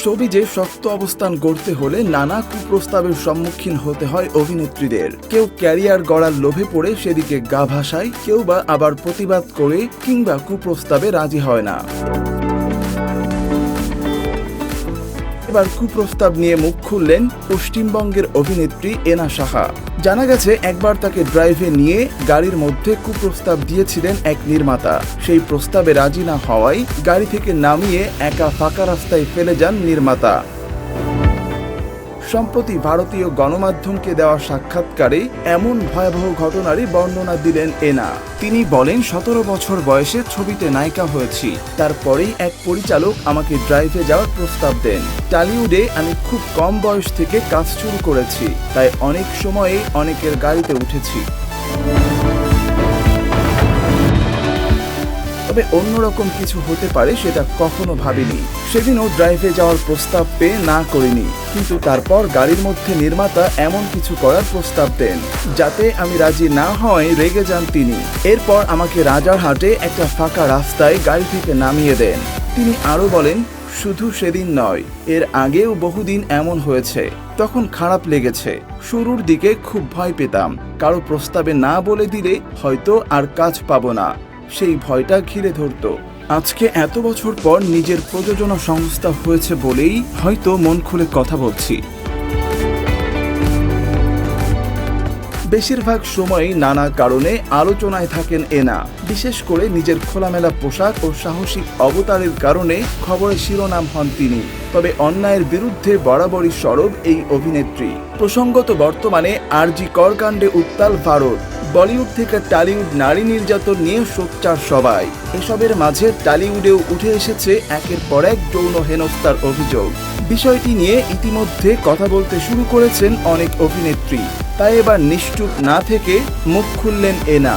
শোবিজে শক্ত অবস্থান গড়তে হলে নানা কুপ্রস্তাবের সম্মুখীন হতে হয় অভিনেত্রীদের। কেউ ক্যারিয়ার গড়ার লোভে পড়ে সেদিকে গা ভাসায়, কেউ বা আবার প্রতিবাদ করে কিংবা কুপ্রস্তাবে রাজি হয় না। এবার কুপ্রস্তাব নিয়ে মুখ খুললেন পশ্চিমবঙ্গের অভিনেত্রী এনা সাহা। জানা গেছে, একবার তাকে ড্রাইভে নিয়ে গাড়ির মধ্যে কুপ্রস্তাব দিয়েছিলেন এক নির্মাতা। সেই প্রস্তাবে রাজি না হওয়ায় গাড়ি থেকে নামিয়ে একা ফাঁকা রাস্তায় ফেলে যান নির্মাতা। সম্প্রতি ভারতীয় গণমাধ্যমকে দেওয়া সাক্ষাৎকারে এমন ভয়াবহ ঘটনারই বর্ণনা দিলেন এনা। তিনি বলেন, সতেরো বছর বয়সে ছবিতে নায়িকা হয়েছি। তারপরেই এক পরিচালক আমাকে ড্রাইভে যাওয়ার প্রস্তাব দেন। টালিউডে আমি খুব কম বয়স থেকে কাজ শুরু করেছি। তাই অনেক সময়ে অনেকের গাড়িতে উঠেছি। তবে অন্যরকম কিছু হতে পারে সেটা কখনো ভাবিনি। সেদিনও ড্রাইভে যাওয়ার প্রস্তাব পেয়ে না করিনি। কিন্তু তারপর গাড়ির মধ্যে নির্মাতা এমন কিছু করার প্রস্তাব দেন, যাতে আমি রাজি না হওয়ায় রেগে যান তিনি। এরপর আমাকে রাজারহাটে একটা ফাঁকা রাস্তায় গাড়ি থেকে নামিয়ে দেন। তিনি আরও বলেন, শুধু সেদিন নয়, এর আগেও বহুদিন এমন হয়েছে। তখন খারাপ লেগেছে। শুরুর দিকে খুব ভয় পেতাম। কারও প্রস্তাবে না বলে দিলে হয়তো আর কাজ পাবো না। সেই ভয়টা ঘিরে ধরতো। আজকে এত বছর পর নিজের প্রযোজনা সংস্থা হয়েছে বলেই হয়তো মন খুলে কথা বলছি। বেশিরভাগ সময়ই নানা কারণে আলোচনায় থাকেন এনা। বিশেষ করে নিজের খোলামেলা পোশাক ও সাহসিক অবতারের কারণে খবরে শিরোনাম হন তিনি। তবে অন্যায়ের বিরুদ্ধে বরাবরই সরব এই অভিনেত্রী। প্রসঙ্গত বর্তমানে আরজি করকাণ্ডে উত্তাল ভারত বলিউড থেকে টালিউড নারী নির্যাতন নিয়ে সোচ্চার সবাই। এসবের মাঝে টালিউডেও উঠে এসেছে একের পর এক যৌন হেনস্থার অভিযোগ। বিষয়টি নিয়ে ইতিমধ্যে কথা বলতে শুরু করেছেন অনেক অভিনেত্রী। তাই এবার নিশ্চুপ না থেকে মুখ খুললেন এনা।